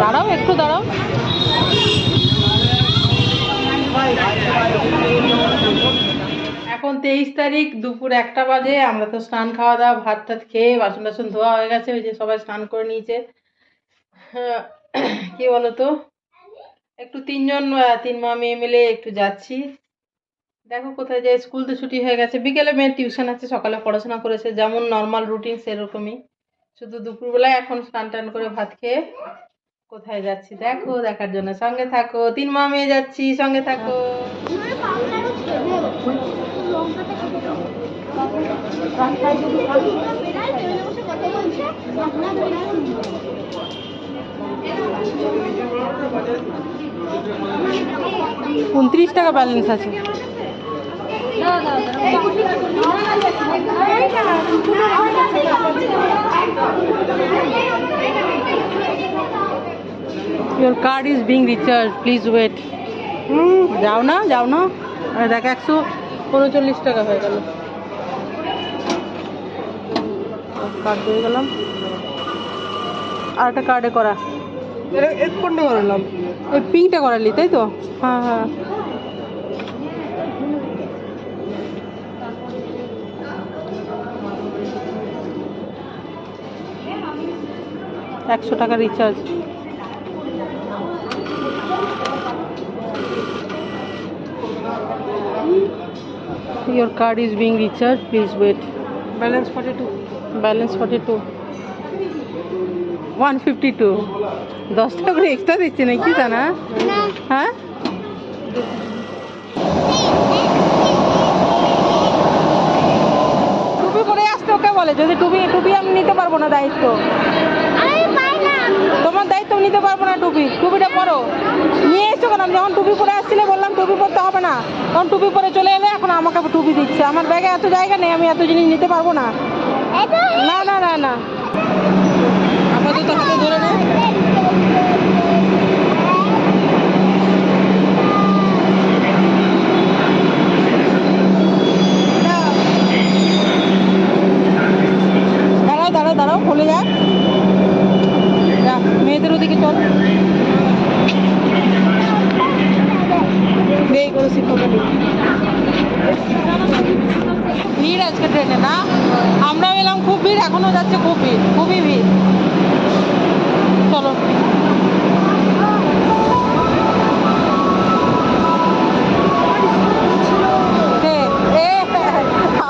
দাঁড়াও একটু দাঁড়াও। এখন তেইশ তারিখ দুপুর একটা বাজে আমরা তো স্নান খাওয়া দাওয়া ভাত টাত খেয়ে বাসন টাসন ধোয়া হয়ে গেছে ওই যে সবাই স্নান করে নিয়েছে। হ্যাঁ, কি বলতো? একটু তিনজন তিন মা মেয়ে মিলে একটু যাচ্ছি। দেখো কোথায় যায় স্কুল তো ছুটি হয়ে গেছে। বিকেলে মেয়ের টিউশন আছে সকালে পড়াশোনা করেছে যেমন নর্মাল রুটিন সেরকমই। শুধু দুপুরবেলায় এখন স্নান টান করে ভাত খেয়ে কোথায় যাচ্ছি? দেখো, দেখার জন্য। সঙ্গে থাকো। তিন মা মেয়ে যাচ্ছি। সঙ্গে থাকো। উনত্রিশ টাকা ব্যালেন্স আছে। Your card is being recharge please wait যাও না যাও না। আরে দেখ একশো উনচল্লিশ টাকা হয়ে গেল। কার্ড দিয়ে গেলাম। আর একটা কার্ডে করা। কোনটা করালাম? ওই পিঙ্কটা করালি তাই তো? হ্যাঁ হ্যাঁ। একশো টাকা recharge Your card is being recharged. Please wait. Forty two one fifty two দশ টাকা করে এক্সট্রা দিচ্ছে নাকি তা না হ্যাঁ? টুপি পরে আসতে ওকে বলে যদি টুপি টুপি আমি নিতে পারব না দায়িত্ব। তোমার দায়িত্ব নিতে পারব না টুপি। টুপিটা পরো। নিয়ে এসছো কেন? আমি যখন টুপি পরে আসছিলে বললাম টুপি পরতে হবে না। তখন টুপি পরে চলে এলে এখন আমাকে টুপি দিচ্ছে। আমার ব্যাগে এত জায়গা নেই আমি এত জিনিস নিতে পারব না। না না না না। আপাতত হাতে ধরে নে দাঁড়াও দাঁড়াও দাঁড়াও খুলে যাক যা মেয়েদের ওদিকে চল বেই করে শিক্ষকের ভিড় আজকে ট্রেনে, না? আমরা এলাম খুব ভিড় এখনও যাচ্ছে খুব ভিড়, খুবই ভিড়। চলো।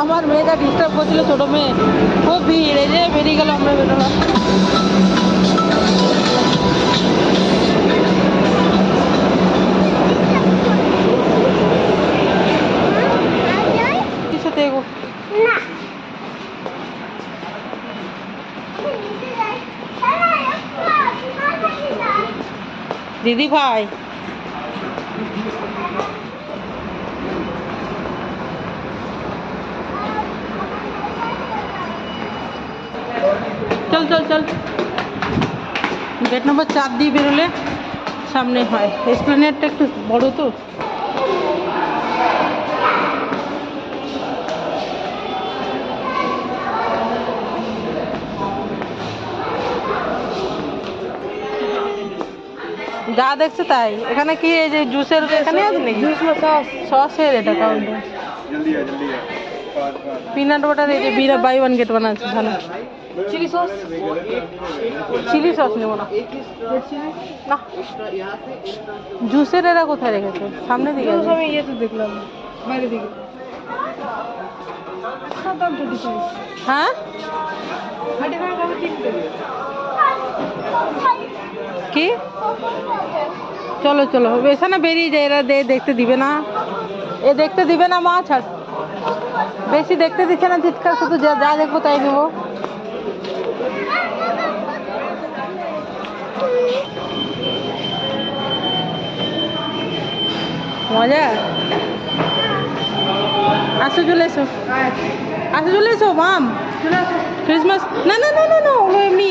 আমার মেয়েটা ডিস্টার্ব করছিল, ছোট মেয়ে। খুব ভিড়, এই যে বেরিয়ে গেল আমরা বেরোলাম। দিদি ভাই। চল চল চল। গেট নম্বর চার দিয়ে বেরোলে সামনে হয়। এক্সপ্লেনেটটা একটু বড় তো। যা দেখছে তাই। এখানে কি এই যে জুসের এখানে আছে নাকি? সসের এটা কাউন্টার পিনাট বাটার এই যে বিরা বাই ওয়ান গেট ওয়ান আছে ভালো চিলি সস চিলি সস নেব না। না। জুসের এরা কোথায় রেখেছে? সামনে দিকে আমি ইয়েতে দেখলাম বাইরে দিকে। হ্যাঁ? কি? চলো চলো। এখানে বেরিয়ে যায় এরা দে দেখতে দিবে না। এ দেখতে দিবে না মা ছাড়। বেশি দেখতে দিচ্ছে না চিৎকার শুধু যা যা দেখব তাই নেব। মজা? আসো চলে এসো। আসো চলে এসো মাম। ক্রিসমাস না না না না না ওগুলো এমনি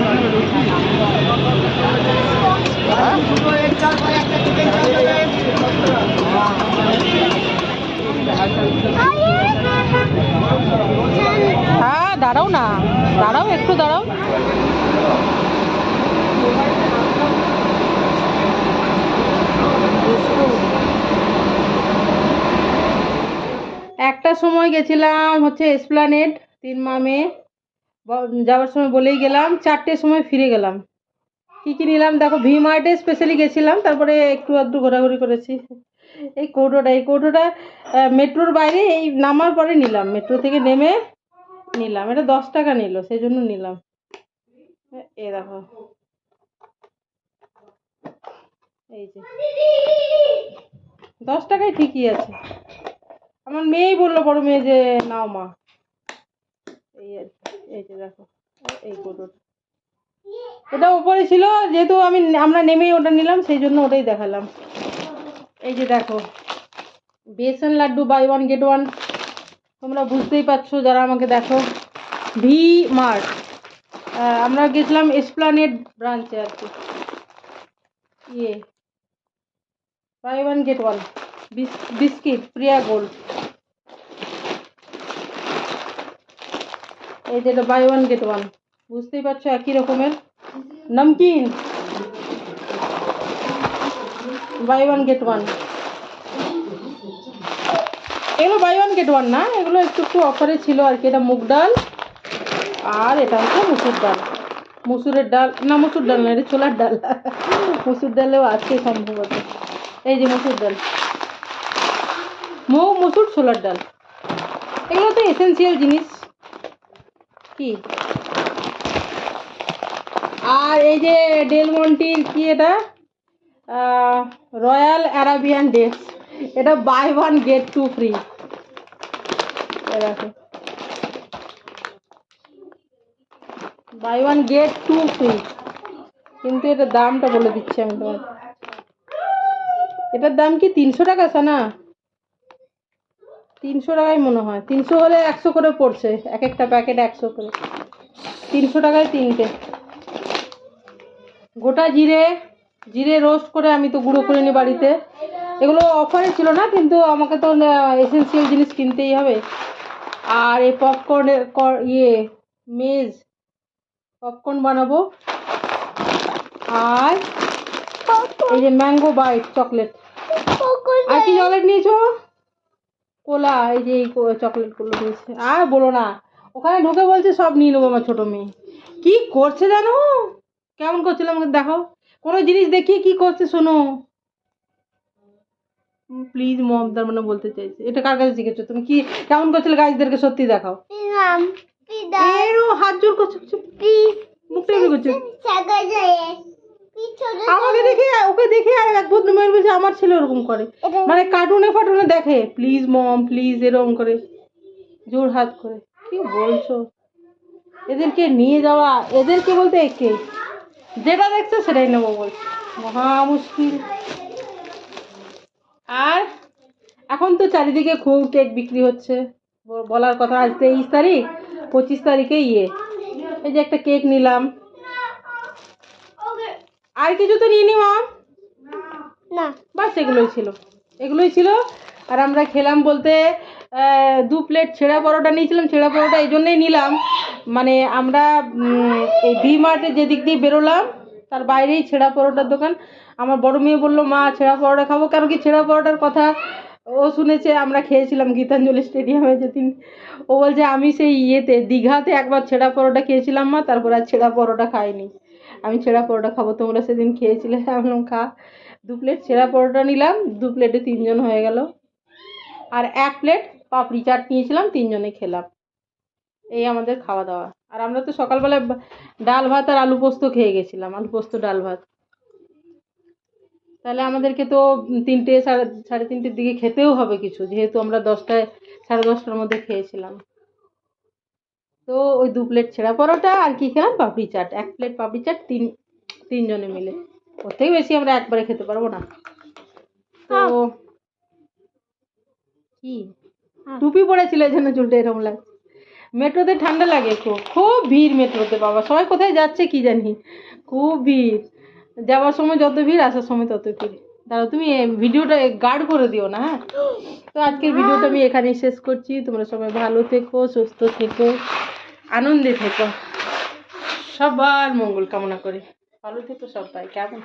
দাঁড়াও না। দাঁড়াও একটু, দাঁড়াও। একটা সময় গেছিলাম হচ্ছে এসপ্লানেড তিন মামে যাওয়ার সময় বলেই গেলাম, চারটের সময় ফিরে গেলাম। কী কী নিলাম? দেখো, ভি মার্টে স্পেশালি গেছিলাম, তারপরে একটু আধটু ঘোরাঘুরি করেছি। এই কৌটোটা এই কৌটোটা মেট্রোর বাইরে এই নামার পরে নিলাম। মেট্রো থেকে নেমে নিলাম। এটা দশ টাকা নিল সেই জন্য নিলাম। এ- দেখো। এই যে। দশ টাকায় ঠিকই আছে। আমার মেয়েই বলল, বড় মেয়ে যে, নাও মা। এই আর এই যে দেখো, এই ওটা উপরে ছিল, যেহেতু আমি আমরা নেমেই ওটা নিলাম সেই জন্য ওটাই দেখালাম। এই যে দেখো। Besan laddu buy one get one তোমরা বুঝতেই পারছ যারা আমাকে দেখো। V Mart. আমরা গেছিলাম এসপ্লানেড ব্রাঞ্চে আর কি। ইয়ে। Buy one get one. Biscuit, Priya Gold. এই যেটা বাই ওয়ান গেট ওয়ান। বুঝতেই পারছ একই রকমের? Namkeen. Buy one get one. এগুলো বাই ওয়ান গেট ওয়ান না, এগুলো একটু একটু অফারে ছিল আর কি, এটা মুগ ডাল আর এটা হচ্ছে মুসুর ডাল। মুসুরের ডাল, না, মুসুর ডাল না, এটা ছোলার ডাল। মুসুর ডালেও আছে সম্ভবত। এই যে মুসুর ডাল। মুগ মুসুর ছোলার ডাল। এগুলো তো এসেন্সিয়াল জিনিস। কি? আর এই যে ডেল মন্টির কি এটা? Royal Arabian Dates. এটা buy one get two free দেখো। Buy one get two free কিন্তু এটার দামটা বলে দিচ্ছি আমি তোমার এটার দাম কি তিনশো টাকা আছে না তিনশো টাকাই মনে হয়। তিনশো হলে একশো করে পড়ছে। এক একটা প্যাকেট একশো করে। তিনশো টাকায় তিনটে। গোটা জিরে জিরে রোস্ট করে আমি তো গুঁড়ো করে নিই বাড়িতে। এগুলো অফারে ছিল না, কিন্তু আমাকে তো এসেন্সিয়াল জিনিস কিনতেই হবে। আর এই পপকর্নের ইয়ে মেজ পপকর্ন বানাবো। আর এই যে ম্যাঙ্গো বাইট চকলেট আর কি চকলেট নিয়েছো? কোলা এই যে এই চকলেটগুলো নিয়েছে আর বলো না, ওখানে ঢুকে বলছে সব নিয়ে নেব আমার ছোটো মেয়ে। কী করছে জানো? কেমন করছিল আমাকে দেখাও। কোনো জিনিস দেখিয়ে কি করছে শোনো। প্লিজ মম তার মানে বলতে চাইছে। এটা কার কাছে শিখেছো তুমি কি কেমন করছিলে গাইজদেরকে সত্যি দেখাও? এরও হাত জোর করছ মুখটা এমনি করছ। আমাকে দেখে ওকে দেখে আর এক ভদ্র মেয়ের বলছে আমার ছেলে ওরকম করে। মানে কার্টুনে ফাটুনে দেখে। প্লিজ মম প্লিজ এরকম করে। জোর হাত করে। কি বলছো? এদেরকে নিয়ে যাওয়া এদেরকে বলতে একে। যেটা দেখছে সেটাই নেব বলছে। মহা মুশকিল। আর এখন তো চারিদিকে খুব কেক বিক্রি হচ্ছে। বলার কথা আজ তেইশ তারিখ পঁচিশ তারিখে ইয়ে। এই যে একটা কেক নিলাম। আর কিছু তো নিয়ে নি মা না। বাস এগুলোই ছিল। এগুলোই ছিল। আর আমরা খেলাম বলতে দু প্লেট ছেঁড়া পরোটা নিয়েছিলাম। ছেঁড়া পরোটা এই জন্যই নিলাম। মানে আমরা এই ভি মার্টে যেদিক দিয়ে বেরোলাম তার বাইরেই ছেঁড়া পরোটার দোকান। আমার বড় মেয়ে বলল, মা, ছেঁড়া পরোটা খাব কেন কি? ছেঁড়া পরোটার কথা ও শুনেছে, আমরা খেয়েছিলাম গীতাঞ্জলি স্টেডিয়ামে যেদিন। ও বলছে, আমি সেই ইয়েতে, দীঘাতে একবার ছেঁড়া পরোটা খেয়েছিলাম মা, তারপর আর ছেঁড়া পরোটা খাইনি। আমি ছেঁড়া পরোটা খাব, তোমরা সেদিন খেয়েছিলে? আমি খা। দু প্লেট ছেঁড়া পরোটা নিলাম, দু প্লেটে তিনজন হয়ে গেল। আর এক প্লেট পাপড়ি চাট নিয়েছিলাম, তিনজনে খেলাম। এই আমাদের খাওয়া দাওয়া। আর আমরা তো সকালবেলায় বা- ডাল ভাত আর আলু পোস্ত খেয়ে গেছিলাম, আলু পোস্ত, ডাল ভাত। তাহলে আমাদেরকে তো তিনটে সাড়ে সাড়ে তিনটের দিকে খেতেও হবে কিছু যেহেতু আমরা দশটায় সাড়ে দশটার মধ্যে খেয়েছিলাম। তো ওই দু প্লেট ছেঁড়া পরোটা আর কি খেলাম? পাপড়ি চাট। এক প্লেট পাপড়ি চাট তিন তিনজনে মিলে। ওর থেকে বেশি আমরা একবারে খেতে পারব না। তো কি? টুপি পরেছিল এই জন্য চুলটা এরকম লাগছে মেট্রোতে ঠান্ডা লাগে খুব খুব ভিড় মেট্রোতে বাবা। সবাই কোথায় যাচ্ছে কি জানি? খুব ভিড়। যাওয়ার সময় যত ভিড়, আসার সময় তত ভিড়। দাঁড়াও, তুমি ভিডিওটা গার্ড করে দিও না হ্যাঁ? তো আজকের ভিডিওটা আমি এখানেই শেষ করছি। তোমরা সবাই ভালো থেকো, সুস্থ থেকো, আনন্দে থেকো। সবার মঙ্গল কামনা করি। ভালো থেকো সবাই, কেমন?